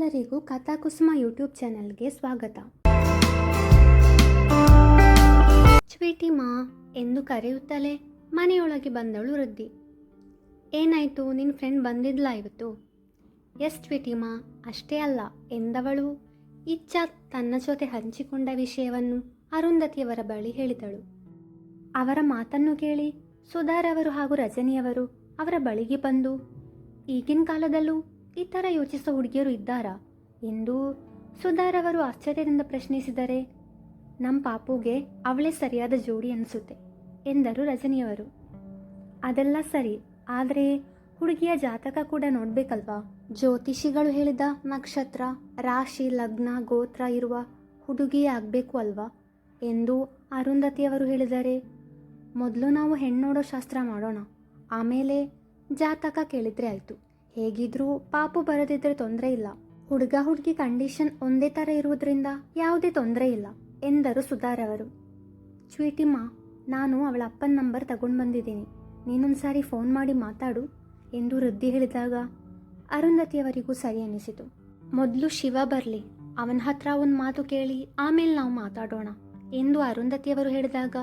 ಎಲ್ಲರಿಗೂ ಕಥಾಕುಸುಮ ಯೂಟ್ಯೂಬ್ ಚಾನೆಲ್ಗೆ ಸ್ವಾಗತ. ಸ್ವೀಟಿಮಾ ಎಂದು ಕರೆಯುತ್ತಲೇ ಮನೆಯೊಳಗೆ ಬಂದಳು ವೃದ್ಧಿ. ಏನಾಯಿತು? ನಿನ್ನ ಫ್ರೆಂಡ್ ಬಂದಿದ್ಲ ಇವತ್ತು? ಎಸ್ ಸ್ವೀಟಿಮಾ ಅಷ್ಟೇ ಅಲ್ಲ, ಎಂದವಳು. ಇಚ್ಛ ತನ್ನ ಜೊತೆ ಹಂಚಿಕೊಂಡ ವಿಷಯವನ್ನು ಅರುಂಧತಿಯವರ ಬಳಿ ಹೇಳಿದಳು. ಅವರ ಮಾತನ್ನು ಕೇಳಿ ಸುಧಾರವರು ಹಾಗೂ ರಜನಿಯವರು ಅವರ ಬಳಿಗೆ ಬಂದು, ಈಗಿನ ಕಾಲದಲ್ಲೂ ಈ ಥರ ಯೋಚಿಸೋ ಹುಡುಗಿಯರು ಇದ್ದಾರಾ? ಎಂದು ಸುಧಾರವರು ಆಶ್ಚರ್ಯದಿಂದ ಪ್ರಶ್ನಿಸಿದರೆ ನಮ್ಮ ಪಾಪುಗೆ ಅವಳೇ ಸರಿಯಾದ ಜೋಡಿ ಅನಿಸುತ್ತೆ, ಎಂದರು ರಜನಿಯವರು. ಅದೆಲ್ಲ ಸರಿ, ಆದರೆ ಹುಡುಗಿಯ ಜಾತಕ ಕೂಡ ನೋಡಬೇಕಲ್ವಾ? ಜ್ಯೋತಿಷಿಗಳು ಹೇಳಿದ ನಕ್ಷತ್ರ, ರಾಶಿ, ಲಗ್ನ, ಗೋತ್ರ ಇರುವ ಹುಡುಗಿಯೇ ಆಗಬೇಕು ಅಲ್ವಾ? ಎಂದು ಅರುಂಧತಿಯವರು ಹೇಳಿದರೆ, ಮೊದಲು ನಾವು ಹೆಣ್ಣು ನೋಡೋ ಶಾಸ್ತ್ರ ಮಾಡೋಣ, ಆಮೇಲೆ ಜಾತಕ ಕೇಳಿದರೆ ಆಯಿತು. ಹೇಗಿದ್ರೂ ಪಾಪು ಬರದಿದ್ರೆ ತೊಂದರೆ ಇಲ್ಲ. ಹುಡುಗ ಹುಡುಗಿ ಕಂಡೀಷನ್ ಒಂದೇ ಥರ ಇರುವುದರಿಂದ ಯಾವುದೇ ತೊಂದರೆ ಇಲ್ಲ, ಎಂದರು ಸುಧಾರವರು ಚ್ವೀಟಿಮ್ಮ ನಾನು ಅವಳ ಅಪ್ಪನ ನಂಬರ್ ತಗೊಂಡು ಬಂದಿದ್ದೀನಿ. ನೀನೊಂದು ಸಾರಿ ಫೋನ್ ಮಾಡಿ ಮಾತಾಡು, ಎಂದು ವೃದ್ಧಿ ಹೇಳಿದಾಗ ಅರುಂಧತಿಯವರಿಗೂ ಸರಿ ಅನಿಸಿತು. ಮೊದಲು ಶಿವ ಬರಲಿ, ಅವನ ಹತ್ರ ಒಂದು ಮಾತು ಕೇಳಿ, ಆಮೇಲೆ ನಾವು ಮಾತಾಡೋಣ, ಎಂದು ಅರುಂಧತಿಯವರು ಹೇಳಿದಾಗ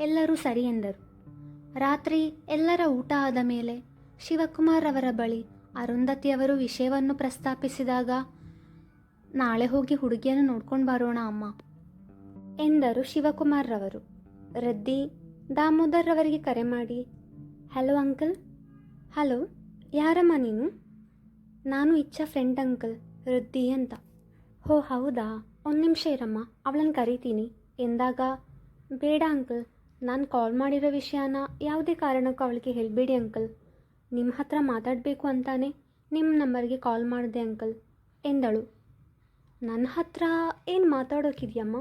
ಎಲ್ಲರೂ ಸರಿ ಎಂದರು. ರಾತ್ರಿ ಎಲ್ಲರ ಊಟ ಆದ ಮೇಲೆ ಶಿವಕುಮಾರ್ ಅವರ ಬಳಿ ಅರುಂಧತಿಯವರು ವಿಷಯವನ್ನು ಪ್ರಸ್ತಾಪಿಸಿದಾಗ, ನಾಳೆ ಹೋಗಿ ಹುಡುಗಿಯನ್ನು ನೋಡ್ಕೊಂಡು ಬರೋಣ ಅಮ್ಮ, ಎಂದರು ಶಿವಕುಮಾರ್ ರವರು ರದ್ದಿ ದಾಮೋದರ್ ರವರಿಗೆ ಕರೆ ಮಾಡಿ, ಹಲೋ ಅಂಕಲ್, ಹಲೋ, ಯಾರಮ್ಮ ನೀನು? ನಾನು ಇಚ್ಛಾ ಫ್ರೆಂಡ್ ಅಂಕಲ್, ರದ್ದಿ ಅಂತ. ಹೋ, ಹೌದಾ? ಒಂದು ನಿಮಿಷ ಇರಮ್ಮ, ಅವಳನ್ನು ಕರಿತೀನಿ. ಎಂದಾಗ, ಬೇಡ ಅಂಕಲ್, ನಾನು ಕಾಲ್ ಮಾಡಿರೋ ವಿಷಯನ ಯಾವುದೇ ಕಾರಣಕ್ಕೂ ಅವಳಿಗೆ ಹೇಳಬೇಡಿ ಅಂಕಲ್ ನಿಮ್ಮ ಹತ್ರ ಮಾತಾಡಬೇಕು ಅಂತಾನೆ ನಿಮ್ಮ ನಂಬರ್ಗೆ ಕಾಲ್ ಮಾಡಿದೆ ಅಂಕಲ್, ಎಂದಳು. ನನ್ನ ಹತ್ರ ಏನು ಮಾತಾಡೋಕಿದೆಯಮ್ಮ?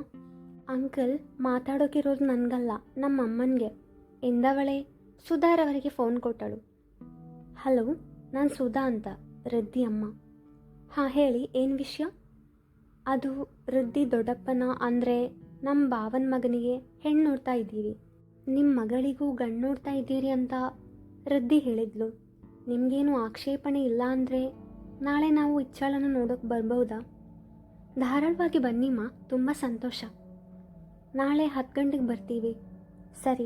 ಅಂಕಲ್, ಮಾತಾಡೋಕಿರೋದು ನನಗಲ್ಲ ನಮ್ಮ ಅಮ್ಮನಿಗೆ, ಎಂದವಳೆ. ಸುಧಾರವರಿಗೆ ಫೋನ್ ಕೊಟ್ಟಳು. ಹಲೋ, ನಾನು ಸುಧಾ ಅಂತ, ರದ್ದಿ ಅಮ್ಮ. ಹಾಂ, ಹೇಳಿ, ಏನು ವಿಷಯ? ಅದು ರದ್ದಿ ದೊಡ್ಡಪ್ಪನ, ಅಂದರೆ ನಮ್ಮ ಬಾವನ ಮಗನಿಗೆ ಹೆಣ್ಣು ನೋಡ್ತಾ ಇದ್ದೀವಿ. ನಿಮ್ಮ ಮಗಳಿಗೂ ಗಂಡು ನೋಡ್ತಾ ಇದ್ದೀರಿ ಅಂತ ರದ್ದಿ ಹೇಳಿದ್ಲು. ನಿಮಗೇನು ಆಕ್ಷೇಪಣೆ ಇಲ್ಲ ಅಂದರೆ ನಾಳೆ ನಾವು ಇಚ್ಛಾಳನ್ನು ನೋಡೋಕೆ ಬರ್ಬೋದಾ ಧಾರಾಳವಾಗಿ ಬನ್ನಿಮ್ಮ ತುಂಬ ಸಂತೋಷ. ನಾಳೆ ಹತ್ತು ಗಂಟೆಗೆ ಬರ್ತೀವಿ. ಸರಿ.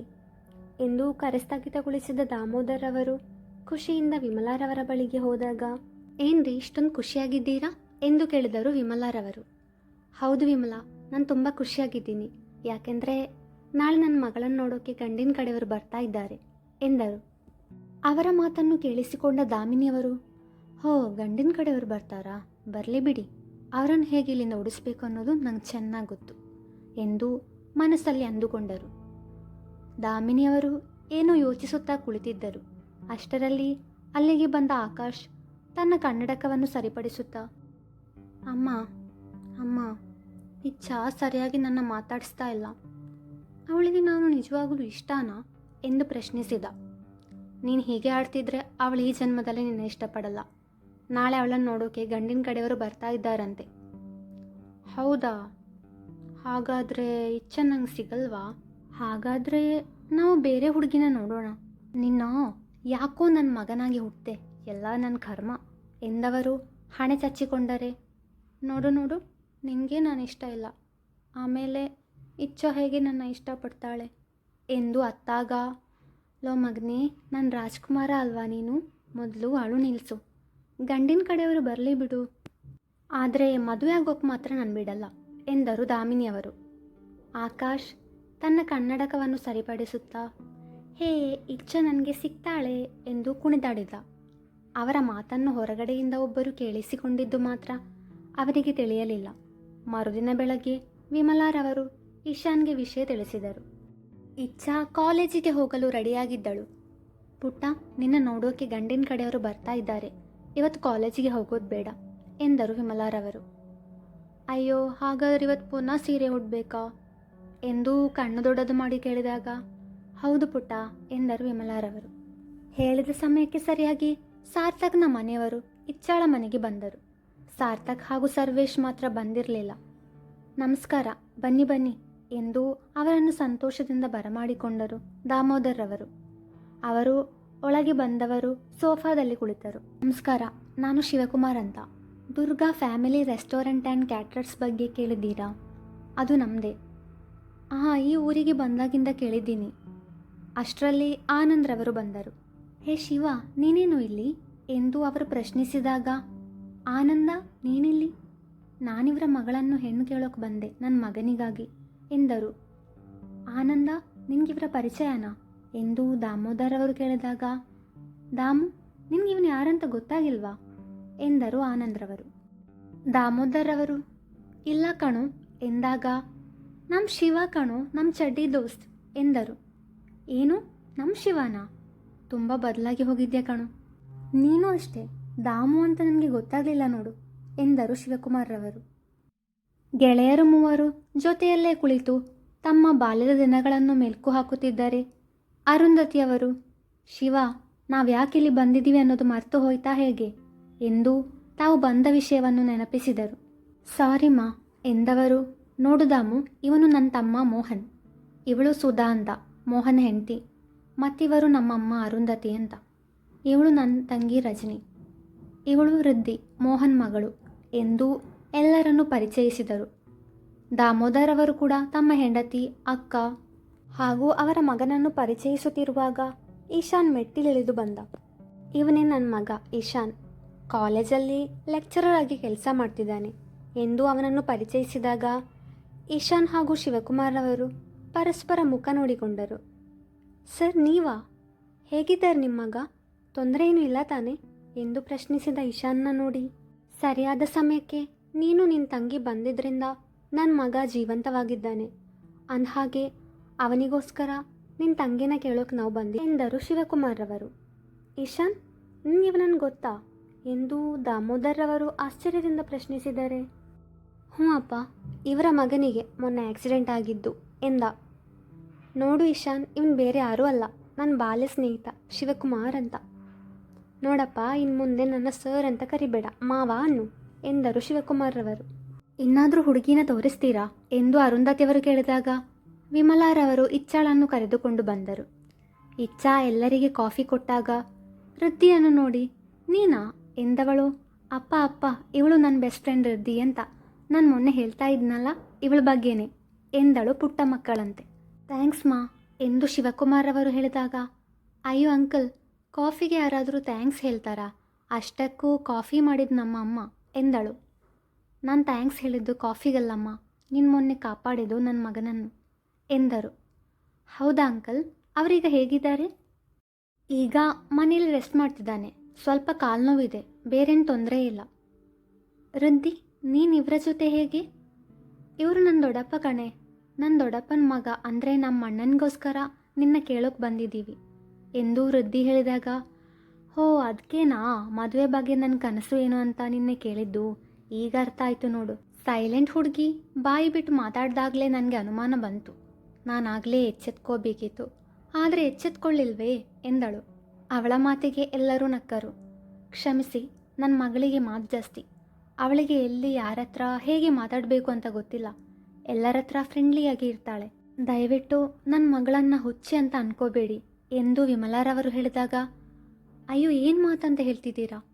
ಎಂದು ಕರೆಸ್ಥಗಿತಗೊಳಿಸಿದ ದಾಮೋದರ್ ಅವರು ಖುಷಿಯಿಂದ ವಿಮಲಾರವರ ಬಳಿಗೆ ಹೋದಾಗ, ಏನ್ರಿ, ಇಷ್ಟೊಂದು ಖುಷಿಯಾಗಿದ್ದೀರಾ? ಎಂದು ಕೇಳಿದರು ವಿಮಲಾರವರು ಹೌದು ವಿಮಲಾ, ನಾನು ತುಂಬ ಖುಷಿಯಾಗಿದ್ದೀನಿ. ಯಾಕೆಂದರೆ ನಾಳೆ ನನ್ನ ಮಗಳನ್ನು ನೋಡೋಕೆ ಗಂಡಿನ ಕಡೆಯವರು ಬರ್ತಾ ಇದ್ದಾರೆ, ಎಂದರು. ಅವರ ಮಾತನ್ನು ಕೇಳಿಸಿಕೊಂಡ ದಾಮಿನಿಯವರು, ಹೋ, ಗಂಡಿನ ಕಡೆಯವರು ಬರ್ತಾರಾ? ಬರಲಿ ಬಿಡಿ. ಅವರನ್ನು ಹೇಗೆ ಇಲ್ಲಿಂದ ಉಡಿಸ್ಬೇಕು ಅನ್ನೋದು ನಂಗೆ ಚೆನ್ನಾಗಿ ಗೊತ್ತು ಎಂದು ಮನಸ್ಸಲ್ಲಿ ಅಂದುಕೊಂಡರು. ದಾಮಿನಿಯವರು ಏನೋ ಯೋಚಿಸುತ್ತಾ ಕುಳಿತಿದ್ದರು. ಅಷ್ಟರಲ್ಲಿ ಅಲ್ಲಿಗೆ ಬಂದ ಆಕಾಶ್ ತನ್ನ ಕನ್ನಡಕವನ್ನು ಸರಿಪಡಿಸುತ್ತಾ, ಅಮ್ಮ ಅಮ್ಮ ಇಚ್ಛಾ ಸರಿಯಾಗಿ ನನ್ನ ಮಾತಾಡಿಸ್ತಾ ಇಲ್ಲ. ಅವಳಿಗೆ ನಾನು ನಿಜವಾಗಲೂ ಇಷ್ಟನಾ? ಎಂದು ಪ್ರಶ್ನಿಸಿದ. ನೀನು ಹೀಗೆ ಆಡ್ತಿದ್ರೆ ಅವಳು ಈ ಜನ್ಮದಲ್ಲಿ ನಿನ್ನ ಇಷ್ಟಪಡಲ್ಲ. ನಾಳೆ ಅವಳನ್ನು ನೋಡೋಕೆ ಗಂಡಿನ ಕಡೆಯವರು ಬರ್ತಾ ಇದ್ದಾರಂತೆ. ಹೌದಾ? ಹಾಗಾದರೆ ಇಚ್ಛೆ ನಂಗೆ ಸಿಗಲ್ವಾ? ಹಾಗಾದರೆ ನಾವು ಬೇರೆ ಹುಡುಗಿನ ನೋಡೋಣ. ನಿನ್ನ? ಯಾಕೋ ನನ್ನ ಮಗನಾಗಿ ಹುಟ್ಟೆ ಎಲ್ಲ ನನ್ನ ಕರ್ಮ. ಎಂದವರು ಹಣೆ ಚಚ್ಚಿಕೊಂಡರೆ? ನೋಡು ನೋಡು ನಿನಗೆ ನಾನು ಇಷ್ಟ ಇಲ್ಲ. ಆಮೇಲೆ ಇಚ್ಛ ಹೇಗೆ ನನ್ನ ಇಷ್ಟಪಡ್ತಾಳೆ? ಎಂದು ಅತ್ತಾಗ ಲೋ ಮಗನೇ, ನಾನು ರಾಜ್ಕುಮಾರ ಅಲ್ವಾ ನೀನು? ಮೊದಲು ಅಳು ನಿಲ್ಲಿಸು ಗಂಡಿನ ಕಡೆಯವರು ಬರಲಿ ಬಿಡು. ಆದರೆ ಮದುವೆ ಆಗೋಕೆ ಮಾತ್ರ ನಾನು ಬಿಡಲ್ಲ, ಎಂದರು ದಾಮಿನಿಯವರು. ಆಕಾಶ್, ತನ್ನ ಕನ್ನಡಕವನ್ನು ಸರಿಪಡಿಸುತ್ತಾ, ಹೇ, ಇಚ್ಛ ನನಗೆ ಸಿಗ್ತಾಳೆ ಎಂದು ಕುಣಿದಾಡಿದ. ಅವರ ಮಾತನ್ನು ಹೊರಗಡೆಯಿಂದ ಒಬ್ಬರು ಕೇಳಿಸಿಕೊಂಡಿದ್ದು ಮಾತ್ರ ಅವರಿಗೆ ತಿಳಿಯಲಿಲ್ಲ. ಮರುದಿನ ಬೆಳಗ್ಗೆ ವಿಮಲಾರವರು ಇಶಾನ್ಗೆ ವಿಷಯ ತಿಳಿಸಿದರು. ಇಚ್ಛಾ ಕಾಲೇಜಿಗೆ ಹೋಗಲು ರೆಡಿಯಾಗಿದ್ದಳು. ಪುಟ್ಟ, ನಿನ್ನ ನೋಡೋಕೆ ಗಂಡಿನ ಕಡೆಯವರು ಬರ್ತಾ ಇದ್ದಾರೆ. ಇವತ್ತು ಕಾಲೇಜಿಗೆ ಹೋಗೋದು ಬೇಡ, ಎಂದರು ವಿಮಲಾರವರು. ಅಯ್ಯೋ, ಹಾಗಾದ್ರೆ ಇವತ್ತು ಪುನಃ ಸೀರೆ ಉಡ್ಬೇಕಾ? ಎಂದು ಕಣ್ಣು ದೊಡ್ಡದು ಮಾಡಿ ಕೇಳಿದಾಗ, ಹೌದು ಪುಟ್ಟ, ಎಂದರು ವಿಮಲಾರವರು. ಹೇಳಿದ ಸಮಯಕ್ಕೆ ಸರಿಯಾಗಿ ಸಾರ್ಥಕ್ನ ಮನೆಯವರು ಇಚ್ಚಾಳ ಮನೆಗೆ ಬಂದರು. ಸಾರ್ಥಕ್ ಹಾಗೂ ಸರ್ವೇಶ್ ಮಾತ್ರ ಬಂದಿರಲಿಲ್ಲ. ನಮಸ್ಕಾರ, ಬನ್ನಿ ಬನ್ನಿ. ಎಂದು ಅವರನ್ನು ಸಂತೋಷದಿಂದ ಬರಮಾಡಿಕೊಂಡರು ದಾಮೋದರ್ ರವರು ಅವರು ಒಳಗೆ ಬಂದವರು ಸೋಫಾದಲ್ಲಿ ಕುಳಿತರು. ನಮಸ್ಕಾರ, ನಾನು ಶಿವಕುಮಾರ್ ಅಂತ. Durga family restaurant and caterers ಬಗ್ಗೆ ಕೇಳಿದ್ದೀರಾ? ಅದು ನಮ್ಮದೇ ಹಾಂ ಈ ಊರಿಗೆ ಬಂದಾಗಿಂದ ಕೇಳಿದ್ದೀನಿ. ಅಷ್ಟರಲ್ಲಿ ಆನಂದ್ರವರು ಬಂದರು. ಹೇ ಶಿವ, ನೀನೇನು ಇಲ್ಲಿ? ಎಂದು ಅವರು ಪ್ರಶ್ನಿಸಿದಾಗ, ಆನಂದ, ನೀನಿಲ್ಲಿ? ನಾನಿವರ ಮಗಳನ್ನು ಹೆಣ್ಣು ಕೇಳೋಕೆ ಬಂದೆ ನನ್ನ ಮಗನಿಗಾಗಿ. ಎಂದರು. ಆನಂದ, ನಿನ್ಗಿವರ ಪರಿಚಯನಾ? ಎಂದು ದಾಮೋದರ್ ಅವರು ಕೇಳಿದಾಗ, ದಾಮು ನಿನ್ಗೆ ಯಾರಂತ ಗೊತ್ತಾಗಿಲ್ವಾ? ಎಂದರು ಆನಂದ್ರವರು. ದಾಮೋದರ್ ಅವರು, ಇಲ್ಲ ಕಣು, ಎಂದಾಗ ನಮ್ಮ ಶಿವ ಕಣು ನಮ್ಮ ಚಡ್ಡಿ ದೋಸ್ತ್, ಎಂದರು. ಏನು? ನಮ್ಮ ಶಿವನಾ? ತುಂಬ ಬದಲಾಗಿ ಹೋಗಿದ್ದೆ ಕಣು? ನೀನು ಅಷ್ಟೇ, ದಾಮು ಅಂತ ನನಗೆ ಗೊತ್ತಾಗಲಿಲ್ಲ ನೋಡು, ಎಂದರು ಶಿವಕುಮಾರ್ರವರು ಗೆಳೆಯರು ಮೂವರು ಜೊತೆಯಲ್ಲೇ ಕುಳಿತು ತಮ್ಮ ಬಾಲ್ಯದ ದಿನಗಳನ್ನು ಮೆಲುಕು ಹಾಕುತ್ತಿದ್ದಾರೆ. ಅರುಂಧತಿಯವರು, ಶಿವ, ನಾವ್ಯಾಕಿಲ್ಲಿ ಬಂದಿದ್ದೀವಿ ಅನ್ನೋದು ಮರೆತು ಹೋಯ್ತಾ ಹೇಗೆ ಎಂದು ತಾವು ಬಂದ ವಿಷಯವನ್ನು ನೆನಪಿಸಿದರು. ಸಾರಿ ಮಾ, ಎಂದವರು, ನೋಡುದಾಮು, ಇವನು ನನ್ನ ತಮ್ಮ ಮೋಹನ್. ಇವಳು ಸುಧಾ ಅಂತ, ಮೋಹನ್ ಹೆಂಡತಿ. ಮತ್ತಿವರು ನಮ್ಮಮ್ಮ ಅರುಂಧತಿ ಅಂತ. ಇವಳು ನನ್ನ ತಂಗಿ ರಜನಿ. ಇವಳು ವೃದ್ಧಿ, ಮೋಹನ್ ಮಗಳು ಎಂದು ಎಲ್ಲರನ್ನೂ ಪರಿಚಯಿಸಿದರು. ದಾಮೋದರ್ ಅವರು ಕೂಡ ತಮ್ಮ ಹೆಂಡತಿ, ಅಕ್ಕ ಹಾಗೂ ಅವರ ಮಗನನ್ನು ಪರಿಚಯಿಸುತ್ತಿರುವಾಗ ಈಶಾನ್ ಮೆಟ್ಟಿಲಿಳಿದು ಬಂದ. ಇವನೇ ನನ್ನ ಮಗ ಈಶಾನ್. ಕಾಲೇಜಲ್ಲಿ ಲೆಕ್ಚರರ್ ಆಗಿ ಕೆಲಸ ಮಾಡ್ತಿದ್ದಾನೆ. ಎಂದು ಅವನನ್ನು ಪರಿಚಯಿಸಿದಾಗ ಈಶಾನ್ ಹಾಗೂ ಶಿವಕುಮಾರ್ ಅವರು ಪರಸ್ಪರ ಮುಖ ನೋಡಿಕೊಂಡರು. ಸರ್, ನೀವಾ? ಹೇಗಿದ್ದಾರೆ ನಿಮ್ಮ ಮಗ? ತೊಂದರೆ ಏನೂ ಇಲ್ಲ ತಾನೆ? ಎಂದು ಪ್ರಶ್ನಿಸಿದ ಈಶಾನ್ನ ನೋಡಿ, ಸರಿಯಾದ ಸಮಯಕ್ಕೆ ನೀನು ನಿನ್ನ ತಂಗಿ ಬಂದಿದ್ರಿಂದ ನನ್ನ ಮಗ ಜೀವಂತವಾಗಿದ್ದಾನೆ. ಅಂದಹಾಗೆ, ಅವನಿಗೋಸ್ಕರ ನಿನ್ನ ತಂಗಿನ ಕೇಳೋಕೆ ನಾವು ಬಂದಿ ಎಂದರು ಶಿವಕುಮಾರ್ ರವರು ಈಶಾನ್ ನಿಮ್ಗೆ ಗೊತ್ತಾ? ಎಂದು ದಾಮೋದರ್ ರವರು ಆಶ್ಚರ್ಯದಿಂದ ಪ್ರಶ್ನಿಸಿದ್ದಾರೆ ಹ್ಞೂ ಅಪ್ಪ, ಇವರ ಮಗನಿಗೆ ಮೊನ್ನೆ ಆಕ್ಸಿಡೆಂಟ್ ಆಗಿದ್ದು ಎಂದ. ನೋಡು ಇಶಾನ್ ಇವನು ಬೇರೆ ಯಾರೂ ಅಲ್ಲ ನನ್ನ ಬಾಲ್ಯ ಸ್ನೇಹಿತ ಶಿವಕುಮಾರ್ ಅಂತ. ನೋಡಪ್ಪ ಇನ್ನು ಮುಂದೆ ನನ್ನ ಸರ್ ಅಂತ ಕರಿಬೇಡ, ಮಾವ ಅನ್ನು. ಎಂದರು ಶಿವಕುಮಾರ್ರವರು. ಇನ್ನಾದರೂ ಹುಡುಗಿನ ತೋರಿಸ್ತೀರಾ? ಎಂದು ಅರುಂಧತಿಯವರು ಕೇಳಿದಾಗ ವಿಮಲಾರವರು ಇಚ್ಛಾಳನ್ನು ಕರೆದುಕೊಂಡು ಬಂದರು. ಇಚ್ಛಾ ಎಲ್ಲರಿಗೆ ಕಾಫಿ ಕೊಟ್ಟಾಗ, ವೃದ್ಧಿಯನ್ನು ನೋಡಿ, ನೀನಾ? ಎಂದವಳು, ಅಪ್ಪ ಅಪ್ಪ, ಇವಳು ನನ್ನ ಬೆಸ್ಟ್ ಫ್ರೆಂಡ್ ವೃದ್ಧಿ ಅಂತ. ನಾನು ಮೊನ್ನೆ ಹೇಳ್ತಾ ಇದ್ನಲ್ಲ, ಇವಳ ಬಗ್ಗೆನೇ, ಎಂದಳು ಪುಟ್ಟ ಮಕ್ಕಳಂತೆ. ಥ್ಯಾಂಕ್ಸ್, ಮಾ, ಎಂದು ಶಿವಕುಮಾರ್ ಅವರು ಹೇಳಿದಾಗ, ಅಯ್ಯೋ, ಅಂಕಲ್, ಕಾಫಿಗೆ ಯಾರಾದರೂ ಥ್ಯಾಂಕ್ಸ್ ಹೇಳ್ತಾರಾ? ಅಷ್ಟಕ್ಕೂ ಕಾಫಿ ಮಾಡಿದ ನಮ್ಮ ಅಮ್ಮ. ಎಂದಳು. ನಾನು ಥ್ಯಾಂಕ್ಸ್ ಹೇಳಿದ್ದು ಕಾಫಿಗಲ್ಲಮ್ಮ. ನಿನ್ನ ಮೊನ್ನೆ ಕಾಪಾಡಿದ್ದು ನನ್ನ ಮಗನನ್ನು, ಎಂದರು. ಹೌದಾ ಅಂಕಲ್? ಅವರೀಗ ಹೇಗಿದ್ದಾರೆ? ಈಗ ಮನೇಲಿ ರೆಸ್ಟ್ ಮಾಡ್ತಿದ್ದಾನೆ. ಸ್ವಲ್ಪ ಕಾಲು ನೋವಿದೆ ಬೇರೇನು ತೊಂದರೆ ಇಲ್ಲ. ವೃದ್ಧಿ ನೀನು ಇವರ ಜೊತೆ ಹೇಗೆ? ಇವರು ನನ್ನ ದೊಡ್ಡಪ್ಪ ಕಣೆ. ನನ್ನ ದೊಡ್ಡಪ್ಪನ ಮಗ ಅಂದರೆ ನಮ್ಮ ಅಣ್ಣನಿಗೋಸ್ಕರ ನಿನ್ನ ಕೇಳೋಕೆ ಬಂದಿದ್ದೀವಿ. ಎಂದು ವೃದ್ಧಿ ಹೇಳಿದಾಗ ಹೋ ಅದಕ್ಕೇನಾ ಮದುವೆ ಬಗ್ಗೆ ನನ್ನ ಕನಸು ಏನು ಅಂತ ನಿನ್ನೆ ಕೇಳಿದ್ದು. ಈಗ ಅರ್ಥ ಆಯಿತು ನೋಡು. ಸೈಲೆಂಟ್ ಹುಡುಗಿ, ಬಾಯಿ ಬಿಟ್ಟು ಮಾತಾಡ್ದಾಗಲೇ ನನಗೆ ಅನುಮಾನ ಬಂತು. ನಾನಾಗಲೇ ಎಚ್ಚೆತ್ಕೋಬೇಕಿತ್ತು. ಆದರೆ ಎಚ್ಚೆತ್ಕೊಳ್ಳಿಲ್ವೇ ಎಂದಳು. ಅವಳ ಮಾತಿಗೆ ಎಲ್ಲರೂ ನಕ್ಕರು. ಕ್ಷಮಿಸಿ ನನ್ನ ಮಗಳಿಗೆ ಮಾತು ಜಾಸ್ತಿ. ಅವಳಿಗೆ ಎಲ್ಲಿ ಯಾರ ಹತ್ರ ಹೇಗೆ ಮಾತಾಡಬೇಕು ಅಂತ ಗೊತ್ತಿಲ್ಲ. ಎಲ್ಲರ ಹತ್ರ ಫ್ರೆಂಡ್ಲಿಯಾಗಿ ಇರ್ತಾಳೆ. ದಯವಿಟ್ಟು ನನ್ನ ಮಗಳನ್ನು ಹುಚ್ಚಿ ಅಂತ ಅನ್ಕೋಬೇಡಿ. ಎಂದು ವಿಮಲಾರವರು ಹೇಳಿದಾಗ ಅಯ್ಯೋ, ಏನು ಮಾತಂತ ಹೇಳ್ತಿದ್ದೀರಾ?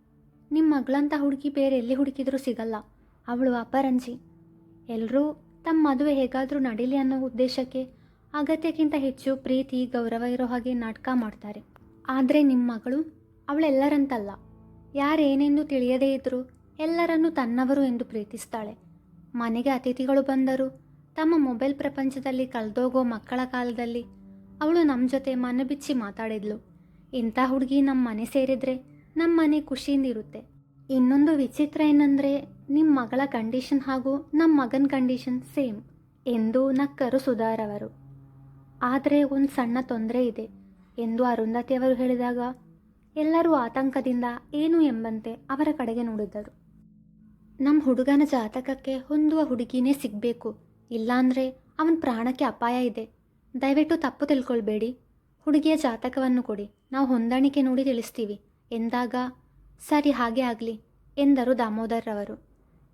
ನಿಮ್ಮ ಮಗಳಂಥ ಹುಡುಗಿ ಬೇರೆ ಎಲ್ಲಿ ಹುಡುಕಿದ್ರೂ ಸಿಗಲ್ಲ. ಅವಳು ಅಪರಂಜಿ. ಎಲ್ಲರೂ ತಮ್ಮ ಮದುವೆ ಹೇಗಾದರೂ ನಡೀಲಿ ಅನ್ನೋ ಉದ್ದೇಶಕ್ಕೆ ಅಗತ್ಯಕ್ಕಿಂತ ಹೆಚ್ಚು ಪ್ರೀತಿ, ಗೌರವ ಇರೋ ಹಾಗೆ ನಾಟಕ ಮಾಡ್ತಾರೆ. ಆದರೆ ನಿಮ್ಮ ಮಗಳು ಅವಳೆಲ್ಲರಂತಲ್ಲ. ಯಾರೇನೆಂದು ತಿಳಿಯದೇ ಇದ್ದರೂ ಎಲ್ಲರನ್ನೂ ತನ್ನವರು ಎಂದು ಪ್ರೀತಿಸ್ತಾಳೆ. ಮನೆಗೆ ಅತಿಥಿಗಳು ಬಂದರು ತಮ್ಮ ಮೊಬೈಲ್ ಪ್ರಪಂಚದಲ್ಲಿ ಕಳೆದೋಗೋ ಮಕ್ಕಳ ಕಾಲದಲ್ಲಿ ಅವಳು ನಮ್ಮ ಜೊತೆ ಮನಬಿಚ್ಚಿ ಮಾತಾಡಿದ್ಲು. ಇಂಥ ಹುಡುಗಿ ನಮ್ಮ ಮನೆ ಸೇರಿದರೆ ನಮ್ಮ ಮನೆ ಖುಷಿಯಿಂದ ಇರುತ್ತೆ. ಇನ್ನೊಂದು ವಿಚಿತ್ರ ಏನಂದರೆ ನಿಮ್ಮ ಮಗಳ ಕಂಡೀಷನ್ ಹಾಗೂ ನಮ್ಮ ಮಗನ ಕಂಡೀಷನ್ ಸೇಮ್ ಎಂದು ನಕ್ಕರು ಸುಧಾರವರು ಆದರೆ ಒಂದು ಸಣ್ಣ ತೊಂದರೆ ಇದೆ ಎಂದು ಅರುಂಧತಿಯವರು ಹೇಳಿದಾಗ ಎಲ್ಲರೂ ಆತಂಕದಿಂದ ಏನು ಎಂಬಂತೆ ಅವರ ಕಡೆಗೆ ನೋಡಿದರು. ನಮ್ಮ ಹುಡುಗನ ಜಾತಕಕ್ಕೆ ಹೊಂದುವ ಹುಡುಗಿನೇ ಸಿಗಬೇಕು. ಇಲ್ಲಾಂದರೆ ಅವನ ಪ್ರಾಣಕ್ಕೆ ಅಪಾಯ ಇದೆ. ದಯವಿಟ್ಟು ತಪ್ಪು ತಿಳ್ಕೊಳ್ಬೇಡಿ. ಹುಡುಗಿಯ ಜಾತಕವನ್ನು ಕೊಡಿ. ನಾವು ಹೊಂದಾಣಿಕೆ ನೋಡಿ ತಿಳಿಸ್ತೀವಿ. ಎಂದಾಗ, ಸರಿ, ಹಾಗೆ ಆಗಲಿ, ಎಂದರು ದಾಮೋದರ್ರವರು.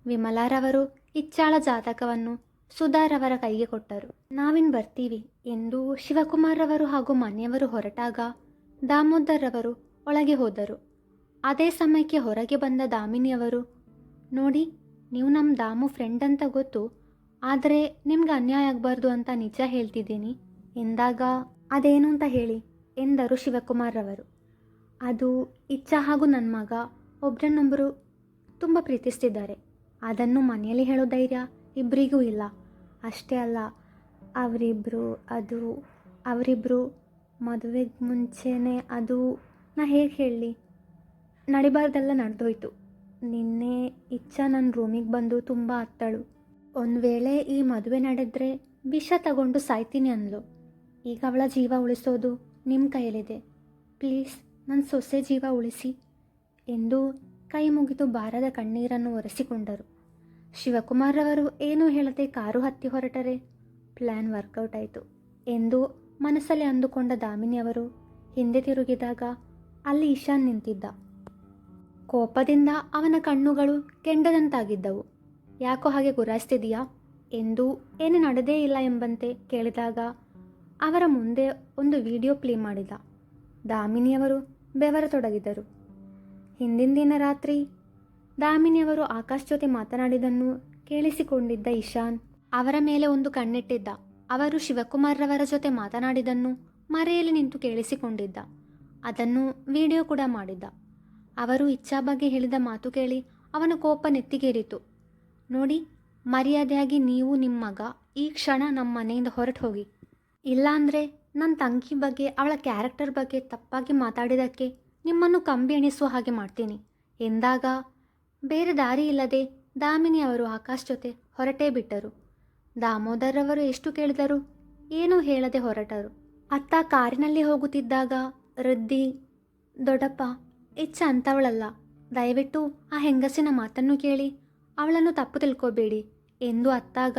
ವಿಮಲಾರವರು ಇಚ್ಚಾಳ ಜಾತಕವನ್ನು ಸುಧಾರವರ ಕೈಗೆ ಕೊಟ್ಟರು. ನಾವಿನ್ ಬರ್ತೀವಿ ಎಂದು ಶಿವಕುಮಾರ್ರವರು ಹಾಗೂ ಮನೆಯವರು ಹೊರಟಾಗ ದಾಮೋದರ್ರವರು ಒಳಗೆ ಹೋದರು. ಅದೇ ಸಮಯಕ್ಕೆ ಹೊರಗೆ ಬಂದ ದಾಮಿನಿಯವರು, ನೋಡಿ, ನೀವು ನಮ್ಮ ದಾಮು ಫ್ರೆಂಡ್ ಅಂತ ಗೊತ್ತು, ಆದರೆ ನಿಮ್ಗೆ ಅನ್ಯಾಯ ಆಗಬಾರ್ದು ಅಂತ ನಿಜ ಹೇಳ್ತಿದ್ದೀನಿ ಎಂದಾಗ ಅದೇನು ಅಂತ ಹೇಳಿ ಎಂದರು ಶಿವಕುಮಾರ್ರವರು. ಅದು ಇಚ್ಛಾ ಹಾಗೂ ನನ್ನ ಮಗ ಒಬ್ರನ್ನೊಬ್ಬರು ತುಂಬ ಪ್ರೀತಿಸ್ತಿದ್ದಾರೆ. ಅದನ್ನು ಮನೆಯಲ್ಲಿ ಹೇಳೋ ಧೈರ್ಯ ಇಬ್ಬರಿಗೂ ಇಲ್ಲ. ಅಷ್ಟೇ ಅಲ್ಲ ಅವರಿಬ್ಬರು ಅದು ಅವರಿಬ್ಬರು ಮದುವೆಗೆ ಮುಂಚೆನೇ ಅದು ನಾ ಹೇಗೆ ಹೇಳಲಿ ನಡಿಬಾರ್ದೆಲ್ಲ ನಡೆದೋಯ್ತು. ನಿನ್ನೆ ಇಚ್ಛಾ ನನ್ನ ರೂಮಿಗೆ ಬಂದು ತುಂಬ ಅತ್ತಳು. ಒಂದು ವೇಳೆ ಈ ಮದುವೆ ನಡೆದ್ರೆ ವಿಷ ತಗೊಂಡು ಸಾಯ್ತೀನಿ ಅಂದ್ಲು. ಈಗ ಅವಳ ಜೀವ ಉಳಿಸೋದು ನಿಮ್ಮ ಕೈಯಲ್ಲಿದೆ. ಪ್ಲೀಸ್ ನನ್ನ ಸೊಸೆ ಜೀವ ಉಳಿಸಿ ಎಂದು ಕೈ ಮುಗಿದು ಬಾರದ ಕಣ್ಣೀರನ್ನು ಒರೆಸಿಕೊಂಡರು. ಶಿವಕುಮಾರ್ರವರು ಏನೂ ಹೇಳದೆ ಕಾರು ಹತ್ತಿ ಹೊರಟರೆ? ಪ್ಲ್ಯಾನ್ ವರ್ಕೌಟ್ ಆಯಿತು ಎಂದು ಮನಸ್ಸಲ್ಲಿ ಅಂದುಕೊಂಡ ದಾಮಿನಿಯವರು ಹಿಂದೆ ತಿರುಗಿದಾಗ ಅಲ್ಲಿ ಈಶಾನ್ ನಿಂತಿದ್ದ. ಕೋಪದಿಂದ ಅವನ ಕಣ್ಣುಗಳು ಕೆಂಡದಂತಾಗಿದ್ದವು. ಯಾಕೋ ಹಾಗೆ ಗುರಾಯಿಸ್ತಿದೀಯಾ ಎಂದು ಏನು ನಡೆದೇ ಇಲ್ಲ ಎಂಬಂತೆ ಕೇಳಿದಾಗ ಅವರ ಮುಂದೆ ಒಂದು ವಿಡಿಯೋ ಪ್ಲೇ ಮಾಡಿದ. ದಾಮಿನಿಯವರು ಬೆವರತೊಡಗಿದರು ಹಿಂದಿನ ದಿನ ರಾತ್ರಿ ದಾಮಿನಿಯವರು ಆಕಾಶ್ ಜೊತೆ ಮಾತನಾಡಿದನ್ನು ಕೇಳಿಸಿಕೊಂಡಿದ್ದ ಇಶಾನ್ ಅವರ ಮೇಲೆ ಒಂದು ಕಣ್ಣಿಟ್ಟಿದ್ದ. ಅವರು ಶಿವಕುಮಾರ್ರವರ ಜೊತೆ ಮಾತನಾಡಿದನ್ನು ಮರೆಯಲ್ಲಿ ನಿಂತು ಕೇಳಿಸಿಕೊಂಡಿದ್ದ. ಅದನ್ನು ವಿಡಿಯೋ ಕೂಡ ಮಾಡಿದ್ದ. ಅವರು ಇಚ್ಛಾ ಬಗ್ಗೆ ಹೇಳಿದ ಮಾತು ಕೇಳಿ ಅವನ ಕೋಪ ನೆತ್ತಿಗೇರಿತು. ನೋಡಿ, ಮರ್ಯಾದೆಯಾಗಿ ನೀವು ನಿಮ್ಮ ಮಗ ಈ ಕ್ಷಣ ನಮ್ಮ ಮನೆಯಿಂದ ಹೊರಟು ಹೋಗಿ ಇಲ್ಲಾಂದರೆ ನನ್ನ ತಂಗಿ ಬಗ್ಗೆ, ಅವಳ ಕ್ಯಾರೆಕ್ಟರ್ ಬಗ್ಗೆ ತಪ್ಪಾಗಿ ಮಾತಾಡಿದ್ದಕ್ಕೆ ನಿಮ್ಮನ್ನು ಕಂಬಿ ಎಣಿಸುವ ಹಾಗೆ ಮಾಡ್ತೀನಿ. ಎಂದಾಗ ಬೇರೆ ದಾರಿ ಇಲ್ಲದೆ ದಾಮಿನಿ ಅವರು ಆಕಾಶ್ ಜೊತೆ ಹೊರಟೇ ಬಿಟ್ಟರು. ದಾಮೋದರವರು ಎಷ್ಟು ಕೇಳಿದರು? ಏನೂ ಹೇಳದೆ ಹೊರಟರು. ಅತ್ತ ಕಾರಿನಲ್ಲಿ ಹೋಗುತ್ತಿದ್ದಾಗ ವೃದ್ಧಿ ದೊಡ್ಡಪ್ಪ ಇಚ್ಛ ಅಂತವಳಲ್ಲ. ದಯವಿಟ್ಟು ಆ ಹೆಂಗಸಿನ ಮಾತನ್ನು ಕೇಳಿ, ಅವಳನ್ನು ತಪ್ಪು ತಿಳ್ಕೋಬೇಡಿ ಎಂದು ಅತ್ತಾಗ,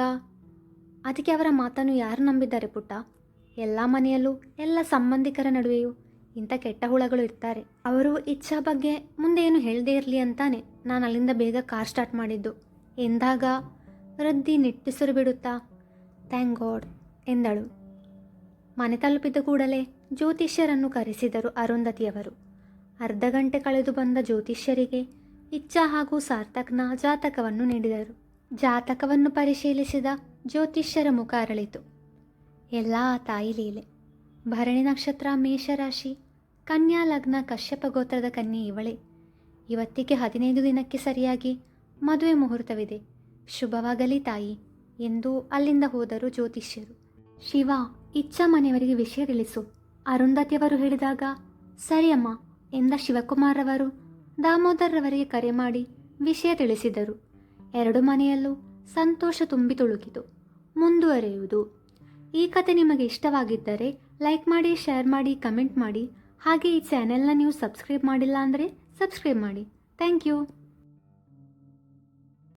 ಅದಕ್ಕೆ ಅವರ ಮಾತನ್ನು ಯಾರು ನಂಬಿದ್ದಾರೆ ಪುಟ್ಟ? ಎಲ್ಲ ಮನೆಯಲ್ಲೂ ಎಲ್ಲ ಸಂಬಂಧಿಕರ ನಡುವೆಯೂ ಇಂಥ ಕೆಟ್ಟ ಹುಳಗಳು ಇರ್ತಾರೆ. ಅವರು ಇಚ್ಛಾ ಬಗ್ಗೆ ಮುಂದೆ ಏನು ಹೇಳದೇ ಇರಲಿ ಅಂತಾನೆ ನಾನು ಅಲ್ಲಿಂದ ಬೇಗ ಕಾರ್ ಸ್ಟಾರ್ಟ್ ಮಾಡಿದ್ದು. ಎಂದಾಗ ರದ್ದಿ ನಿಟ್ಟಿಸಿರು ಬಿಡುತ್ತಾ, ಥ್ಯಾಂಕ್ ಗಾಡ್, ಎಂದಳು. ಮನೆ ತಲುಪಿದ ಕೂಡಲೇ ಜ್ಯೋತಿಷ್ಯರನ್ನು ಕರೆಸಿದರು ಅರುಂಧತಿಯವರು. ಅರ್ಧ ಗಂಟೆ ಕಳೆದು ಬಂದ ಜ್ಯೋತಿಷ್ಯರಿಗೆ ಇಚ್ಛಾ ಹಾಗೂ ಸಾರ್ಥಕ್ನ ಜಾತಕವನ್ನು ನೀಡಿದರು. ಜಾತಕವನ್ನು ಪರಿಶೀಲಿಸಿದ ಜ್ಯೋತಿಷ್ಯರ ಮುಖ ಅರಳಿತು. ಎಲ್ಲ ತಾಯಿ ಲೀಲೆ. ಭರಣಿ ನಕ್ಷತ್ರ, ಮೇಷರಾಶಿ, ಕನ್ಯಾ ಲಗ್ನ, ಕಶ್ಯಪ ಗೋತ್ರದ ಕನ್ಯೆ ಇವಳೆ. ಇವತ್ತಿಗೆ ಹದಿನೈದು ದಿನಕ್ಕೆ ಸರಿಯಾಗಿ ಮದುವೆ ಮುಹೂರ್ತವಿದೆ. ಶುಭವಾಗಲಿ ತಾಯಿ. ಎಂದು ಅಲ್ಲಿಂದ ಹೋದರು ಜ್ಯೋತಿಷ್ಯರು. ಶಿವ, ಇಚ್ಛಾ ಮನೆಯವರಿಗೆ ವಿಷಯ ತಿಳಿಸು. ಅರುಂಧತಿಯವರು ಹೇಳಿದಾಗ, ಸರಿಯಮ್ಮ ಎಂದ ಶಿವಕುಮಾರವರು ದಾಮೋದರ್ರವರಿಗೆ ಕರೆ ಮಾಡಿ ವಿಷಯ ತಿಳಿಸಿದರು. ಎರಡು ಮನೆಯಲ್ಲೂ ಸಂತೋಷ ತುಂಬಿ ತುಳುಕಿತು. ಮುಂದುವರೆಯುವುದು. ಈ ಕತೆ ನಿಮಗೆ ಇಷ್ಟವಾಗಿದ್ದರೆ ಲೈಕ್ ಮಾಡಿ, ಶೇರ್ ಮಾಡಿ, ಕಮೆಂಟ್ ಮಾಡಿ. ಹಾಗೆ ಈ ಚಾನೆಲ್ನ ನೀವು ಸಬ್ಸ್ಕ್ರೈಬ್ ಮಾಡಿಲ್ಲ ಅಂದರೆ ಸಬ್ಸ್ಕ್ರೈಬ್ ಮಾಡಿ. Thank you.